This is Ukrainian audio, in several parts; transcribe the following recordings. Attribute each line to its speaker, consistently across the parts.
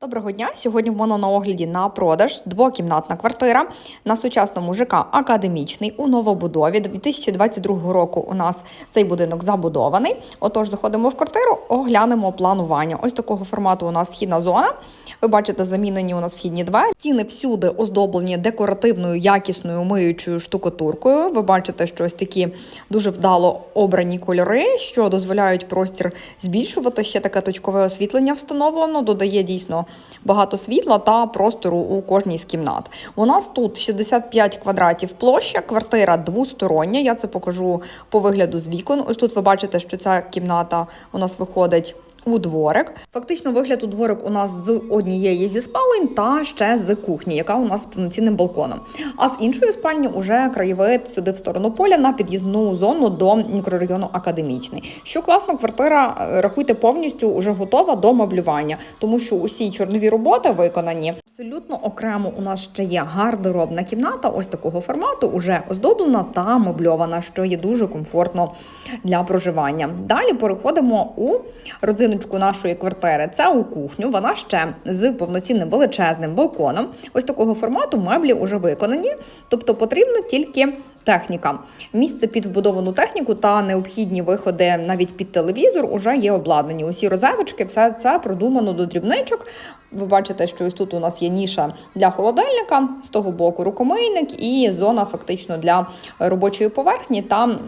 Speaker 1: Доброго дня! Сьогодні в мене на огляді на продаж двокімнатна квартира на сучасному ЖК Академічний у новобудові. 2022 року у нас цей будинок забудований. Отож, заходимо в квартиру, оглянемо планування. Ось такого формату у нас вхідна зона. Ви бачите, замінені у нас вхідні двері. Стіни всюди оздоблені декоративною якісною миючою штукатуркою. Ви бачите, що ось такі дуже вдало обрані кольори, що дозволяють простір збільшувати. Ще таке точкове освітлення встановлено, додає дійсно багато світла та простору у кожній з кімнат. У нас тут 65 квадратів площа, квартира двостороння. Я це покажу по вигляду з вікон. Ось тут ви бачите, що ця кімната у нас виходить. У дворик. Фактично, вигляд у дворик у нас з однієї зі спалень та ще з кухні, яка у нас з повноцінним балконом. А з іншої спальні уже краєвид сюди в сторону поля на під'їзну зону до мікрорайону Академічний. Що класно, квартира е, рахуйте повністю уже готова до меблювання, тому що усі чорнові роботи виконані. Абсолютно окремо у нас ще є гардеробна кімната, ось такого формату, уже оздоблена та мебльована, що є дуже комфортно для проживання. Далі переходимо у родзиночку нашої квартири. Це у кухню. Вона ще з повноцінним величезним балконом. Ось такого формату меблі вже виконані, тобто потрібно тільки. Техніка, місце під вбудовану техніку та необхідні виходи навіть під телевізор уже є обладнані. Усі розеточки, все це продумано до дрібничок. Ви бачите, що ось тут у нас є ніша для холодильника, з того боку рукомийник і зона фактично для робочої поверхні та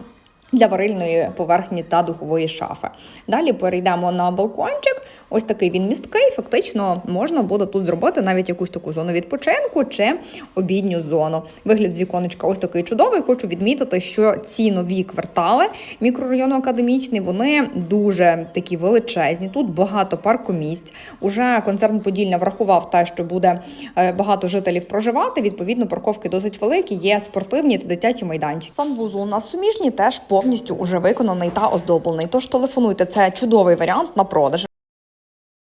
Speaker 1: для варильної поверхні та духової шафи. Далі перейдемо на балкончик. Ось такий він місткий. Фактично можна буде тут зробити навіть якусь таку зону відпочинку чи обідню зону. Вигляд з віконечка ось такий чудовий. Хочу відмітити, що ці нові квартали мікрорайону академічний вони дуже такі величезні. Тут багато паркомісць. Уже концерн Подільня врахував те, що буде е, багато жителів проживати. Відповідно, парковки досить великі. Є спортивні та дитячі майданчики. Санвузол у нас суміжні теж повністю уже виконаний та оздоблений. Тож телефонуйте, це чудовий варіант на продаж.